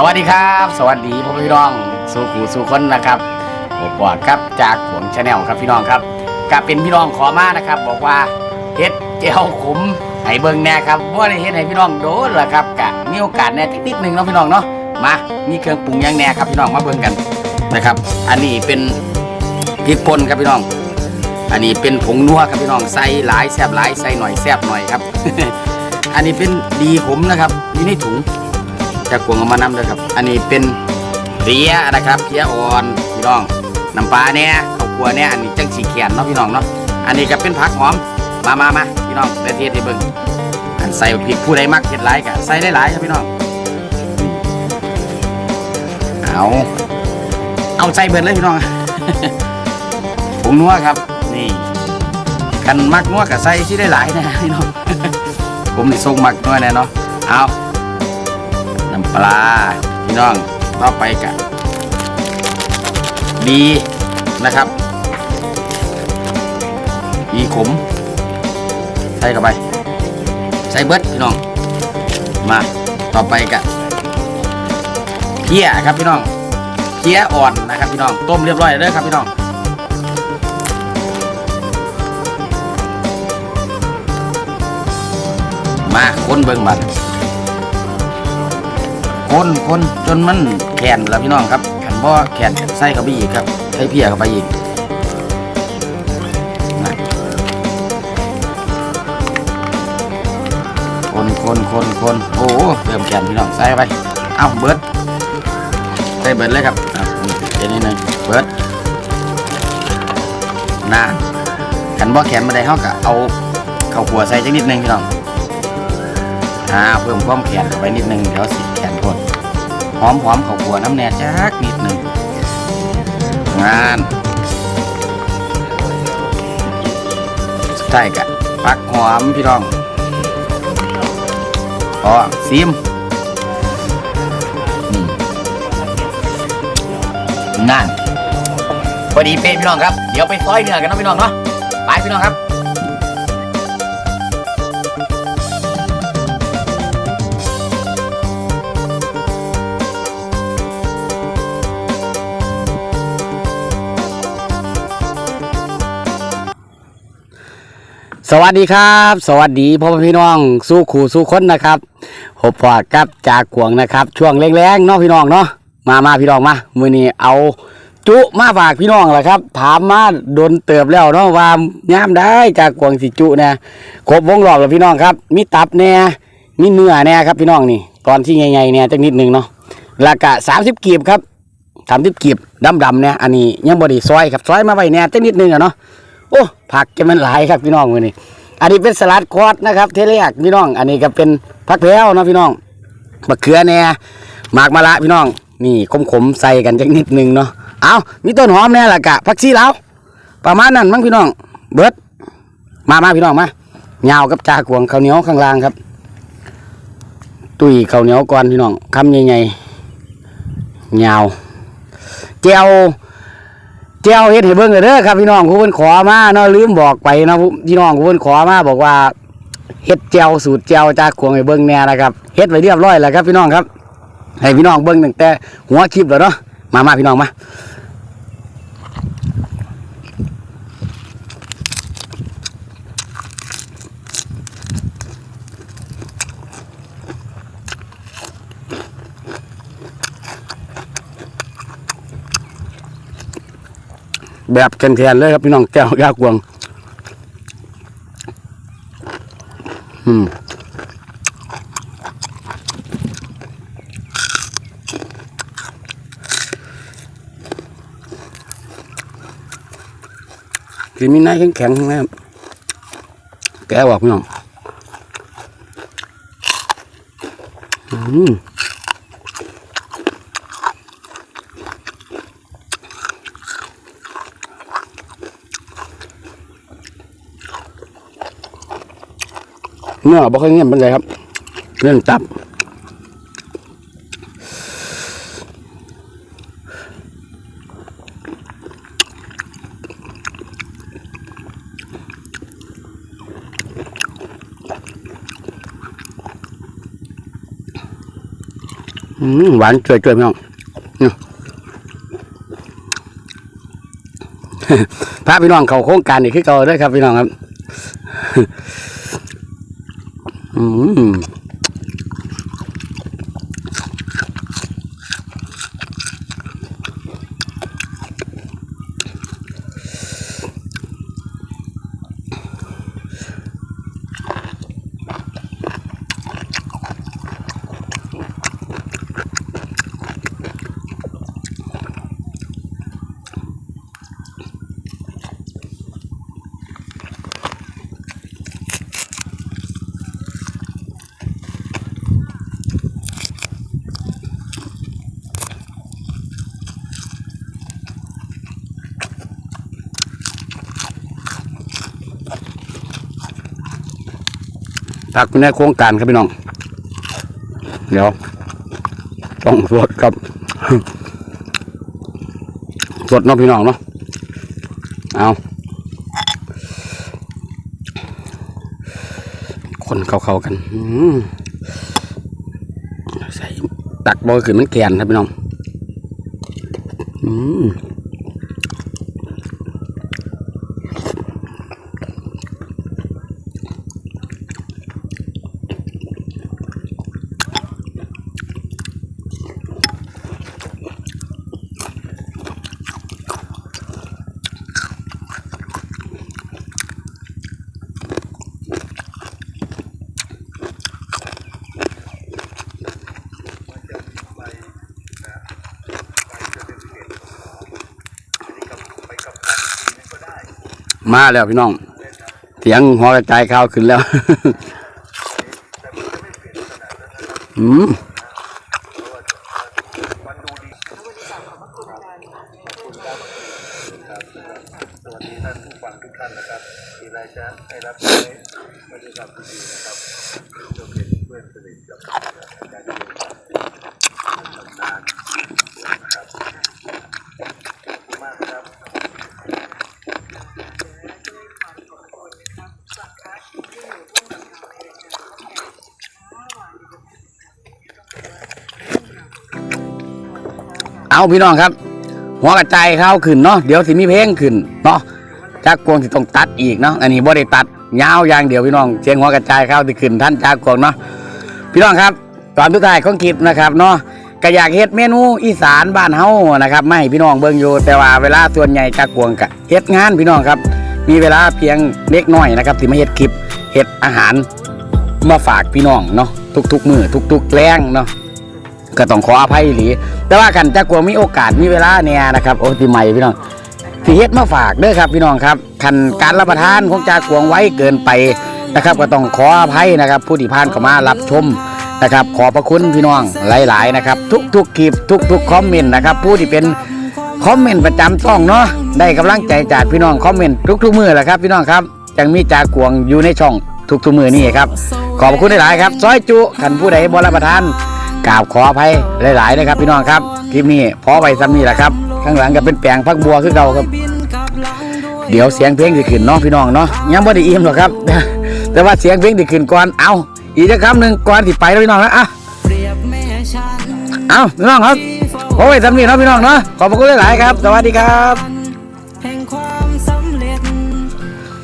สวัสดีครับ สวัสดีพ่อพี่น้องสู่ขู่สู่คนนะครับผมบอกครับจากขวงชาแนลครับพี่น้องครับก็เป็นพี่น้องขอมานะครับ บอกว่าเฮ็ดเจียวขมให้เบิ่งแน่ครับว่าได้เฮ็ดให้พี่น้องโดนละครับกะมีโอกาสแน่นิดหนึ่งเนาะพี่น้องเนาะมามีเครื่องปรุงยังแน่ครับพี่น้องมาเบิ่งกันนะครับ อันนี้เป็นพริกป่นครับพี่น้อง อันนี้เป็นผงนัวครับพี่น้องใส่หลายแซบหลายใส่หน่อยแซบหน่อยครับ อันนี้เป็นดีขมนะครับอยู่ในถุง จากกวงเอามานำเลยครับ อันนี้เป็นเพียนะครับเพียอ่อนพี่น้องน้ำปลาเนี่ยข้าวคั่วเนี่ยอันนี้จังสีเขียนเนาะพี่น้องเนาะอันนี้ก็เป็นผักหอมมามามาพี่น้องเดี๋ยวเทศให้เบิ่งอันใส่พริกผู้ใดมักเผ็ดหลายก็ใส่ได้หลายครับพี่น้องเอาเอาใส่เบิดเลยพี่น้องผงนัวครับ นี่กันมักนัวกับใส่ที่ได้หลายนะพี่น้องผมนี่ทรงมักนัวแน่เนาะเอา ปลาพี่น้องต่อไปกันดีนะครับดีขม ใส่เข้าไป ใส่เบิดพี่น้อง มาต่อไปกันเคี่ยครับพี่น้องเคี่ยอ่อนนะครับพี่น้อง ต้มเรียบร้อยเลยครับพี่น้องมาคนเบิ่งบัด คนคนจนมันแขนแล้วพี่น้องครับขันบ่แขนใส่เข้าไปอีกครับใส่เพียเข้าไปอีกนะคนคนคนคนโอ้โหเริ่มแขนพี่น้องใส่ไปเอ้าเบิดใส่เบิดเลยครับอะเดี๋ยวนี้หนึงเบิดน่าขันบ่แขนมาได้เฮาก็เอาเข้าวขัวใส่จักนิดนึงพี่น้องอ่าเพิ่มความแข็งเข้าไปนิดนึงเดี๋ยวสิ หอมหอมข้าวัวน้ำแหน่จักนิดหนึ่งงานสุดท้ายกะปักหอมพี่น้องอ๋อซิมอืมงานพอดีเป๊ะพี่น้องครับ เดี๋ยวไปซอยเนื้อกันนะพี่น้องเนาะไปพี่น้องครับ สวัสดีครับ สวัสดีพ่อพี่น้องสู้ขู่สู้ค้นนะครับพบพอกับจากขวงนะครับ ช่วงแรงๆเนาะพี่น้องเนาะมามาพี่น้องมามือนี้เอาจุมาฝากพี่น้องแหละครับ ถามมาโดนเติบแล้วเนาะว่าย่ามได้จากขวงสิจุเนี่ยครบวงรอบแล้วพี่น้องครับ มีตับแน่มีเนื้อแน่ครับพี่น้องนี่ตอนที่ใหญ่ๆเนี่ยจักนิดนึงเนาะแล้วก็สามสิบกีบครับสามสิบกีบดำๆเนี่ยอันนี้ยังบไดีซอยครับซอยมาไว้เนี่ยจักนิดนึงอะเนาะ โอ้ผักจะมันหลายครับพี่น้องมือนี้อันนี้เป็นสลัดคอร์สนะครับเทเลียกพี่น้อง อันนี้ก็เป็นผักแพรวนะพี่น้องมะเขือแหน่หมากมะละพี่น้อง นี่ขมๆใส่กันจักนิดนึงเนาะเอามีต้นหอมแน่ละกะผักชีแลาวประมาณนั้นมั้งพี่น้อง เบิดมามาพี่น้องมาเงากับจากวงข้าวเหนียวข้างล่างครับ ตุยข้าวเหนียวก่อนพี่น้องคำใหญ่ๆเงาเจียว เจ้วเฮ็ดให้เบิ่งเด้อครับพี่น้องผู้เพิ่นขอมาเนาะลืมบอกไปเนาะพี่น้องผู้เพิ่นขอมาบอกว่าเฮ็ดเจียวสูตรเจียวจากขวงให้เบิ่งแน่นะครับเฮ็ดไว้เรียบร้อยแล้วครับพี่น้องครับให้พี่น้องเบิ่งตั้งแต่หัวคลิปแล้วเนาะมามาพี่น้องมา แบบแทนๆเลยครับพี่น้องแก้วยากวง อืมกินมีน้ำแข็งๆนะครับแกบอกพี่น้องอืม เนื้อบ่ค่อยเงียบเป็นไรครับเรื่องตับอืมหวานจ่วยๆพี่น้องพระพี่น้องเขาโครงการนี่คือเก่าเด้วยครับพี่น้องครับ อื พักในโครงการครับพี่น้อง เดี๋ยว ต้องสวดครับสวดเนาะพี่น้องเนาะเอาคนเข้าๆกันใส่ตักบอยขึ้นมันแกนครับพี่น้อง อืม มาแล้วพี่น้อง เสียงหัวกระจายข่าวขึ้นแล้ว อืม เอาพี่น้องครับ หัวกระจายข่าวขึ้นเนาะเดี๋ยวสิมีเพลงขึ้นเนาะจากกวงสิต้องตัดอีกเนาะอันนี้บ่ได้ตัดยาวอย่างเดียวพี่น้องเสียงหัวกระจายข่าวที่ขึ้นท่านจากกวงเนาะพี่น้องครับ ตอนทุกท้ายของคลิปนะครับเนาะก็อยากเฮ็ดเมนูอีสานบ้านเฮานะครับไม่พี่น้องเบิ่งอยู่แต่ว่าเวลาส่วนใหญ่จากกวงก็เฮ็ดงานพี่น้องครับ มีเวลาเพียงเล็กน้อยนะครับที่มาเฮ็ดคลิปเฮ็ดอาหารมาฝากพี่น้องเนาะทุกๆมือทุกๆแรงเนาะ ก็ต้องขออภัยอีหลีแต่ว่ากันจะกลัวมีโอกาสมีเวลาเนี่ยนะครับโอ้ปีใหม่พี่น้องที่เฮ็ดมาฝากเด้อครับพี่น้องครับคันการรับประทานของจากวงไว้เกินไปนะครับ ก็ต้องขออภัยนะครับ ผู้ที่ผ่านเข้ามารับชมนะครับ ขอพระคุณพี่น้องหลาย ๆ นะครับ ทุกๆคลิปทุกๆคอมเมนต์นะครับ ผู้ที่เป็นคอมเมนต์ประจำช่องเนาะได้กำลังใจจากพี่น้องคอมเมนต์ทุกๆมือแหละครับพี่น้องครับจังมีจากวงอยู่ในช่องทุกๆมือนี่ครับขอบคุณหลายๆครับซอยจุขันผู้ใดบรับประทาน กราบขออภัยหลายๆนะครับ พี่น้องครับคลิปนี้พอไว้ซ้ำนี่แหละครับ ข้างหลังก็เป็นแปลงพักบัวคือเก่าครับ เดี๋ยวเสียงเพลงจะขึ้นเนาะพี่น้องเนาะยังไม่ได้อิ่มหรอกครับ แต่ว่าเสียงเพลงจะขึ้นก่อนเอาอีกสักคำหนึ่งก่อนที่ไปแล้วพี่น้องนะอะเอาพี่น้องครับพอไว้ซ้ำนี่เนาะพี่น้องเนาะขอบคุณหลายๆครับ สวัสดีครับ